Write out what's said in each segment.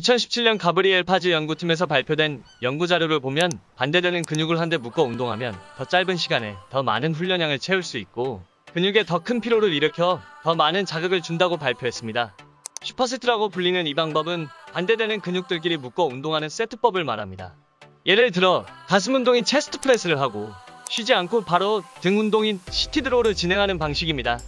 2017년 가브리엘 파즈 연구팀에서 발표된 연구 자료를 보면 반대되는 근육을 한데 묶어 운동하면 더 짧은 시간에 더 많은 훈련량을 채울 수 있고 근육에 더 큰 피로를 일으켜 더 많은 자극을 준다고 발표했습니다. 슈퍼세트라고 불리는 이 방법은 반대되는 근육들끼리 묶어 운동하는 세트법을 말합니다. 예를 들어 가슴 운동인 체스트 프레스를 하고 쉬지 않고 바로 등 운동인 시티드로우를 진행하는 방식입니다.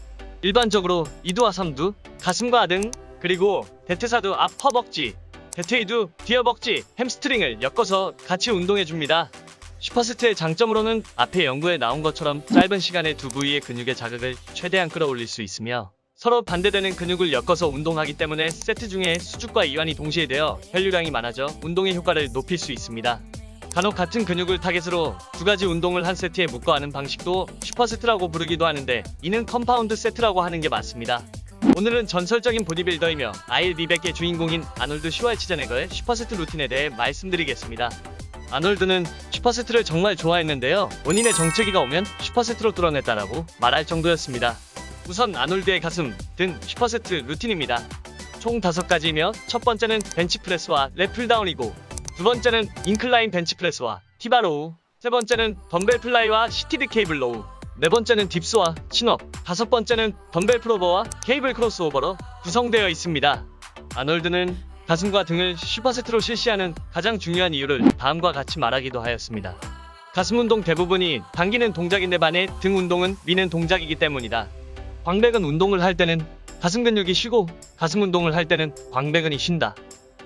일반적으로 2두와 3두, 가슴과 등, 그리고 대퇴사두 앞 허벅지, 대퇴이두 뒤 허벅지, 햄스트링을 엮어서 같이 운동해 줍니다. 슈퍼세트의 장점으로는 앞에 연구에 나온 것처럼 짧은 시간에 두 부위의 근육의 자극을 최대한 끌어올릴 수 있으며 서로 반대되는 근육을 엮어서 운동하기 때문에 세트 중에 수축과 이완이 동시에 되어 혈류량이 많아져 운동의 효과를 높일 수 있습니다. 간혹 같은 근육을 타겟으로 두 가지 운동을 한 세트에 묶어 하는 방식도 슈퍼세트라고 부르기도 하는데 이는 컴파운드 세트라고 하는 게 맞습니다. 오늘은 전설적인 보디빌더이며 아일 비백의 주인공인 아놀드 슈왈츠제네거의 슈퍼세트 루틴에 대해 말씀드리겠습니다. 아놀드는 슈퍼세트를 정말 좋아했는데요. 본인의 정체기가 오면 슈퍼세트로 뚫어냈다라고 말할 정도였습니다. 우선 아놀드의 가슴, 등 슈퍼세트 루틴입니다. 총 5가지이며 첫 번째는 벤치프레스와 랩풀다운이고 두 번째는 인클라인 벤치프레스와 티바로우 세 번째는 덤벨 플라이와 시티드 케이블 로우 네 번째는 딥스와 친업 다섯 번째는 덤벨 프로버와 케이블 크로스오버로 구성되어 있습니다. 아놀드는 가슴과 등을 슈퍼세트로 실시하는 가장 중요한 이유를 다음과 같이 말하기도 하였습니다. 가슴 운동 대부분이 당기는 동작인데 반해 등 운동은 미는 동작이기 때문이다. 광배근 운동을 할 때는 가슴 근육이 쉬고 가슴 운동을 할 때는 광배근이 쉰다.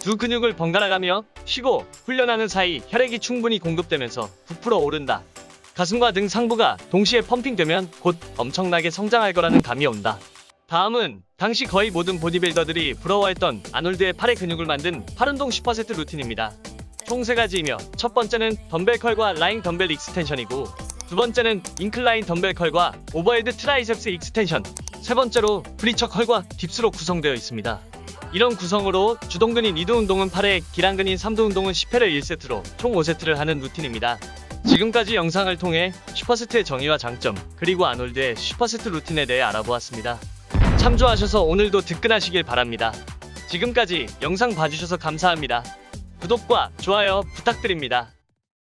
두 근육을 번갈아 가며 쉬고 훈련하는 사이 혈액이 충분히 공급되면서 부풀어 오른다. 가슴과 등 상부가 동시에 펌핑되면 곧 엄청나게 성장할 거라는 감이 온다. 다음은 당시 거의 모든 보디빌더들이 부러워했던 아놀드의 팔의 근육을 만든 팔운동 슈퍼세트 루틴입니다. 총 세 가지이며 첫 번째는 덤벨 컬과 라잉 덤벨 익스텐션이고 두 번째는 인클라인 덤벨 컬과 오버헤드 트라이셉스 익스텐션 세 번째로 프리처 컬과 딥스로 구성되어 있습니다. 이런 구성으로 주동근인 2두 운동은 8회, 기랑근인 3두 운동은 10회를 1세트로 총 5세트를 하는 루틴입니다. 지금까지 영상을 통해 슈퍼세트의 정의와 장점, 그리고 아놀드의 슈퍼세트 루틴에 대해 알아보았습니다. 참조하셔서 오늘도 득근하시길 바랍니다. 지금까지 영상 봐주셔서 감사합니다. 구독과 좋아요 부탁드립니다.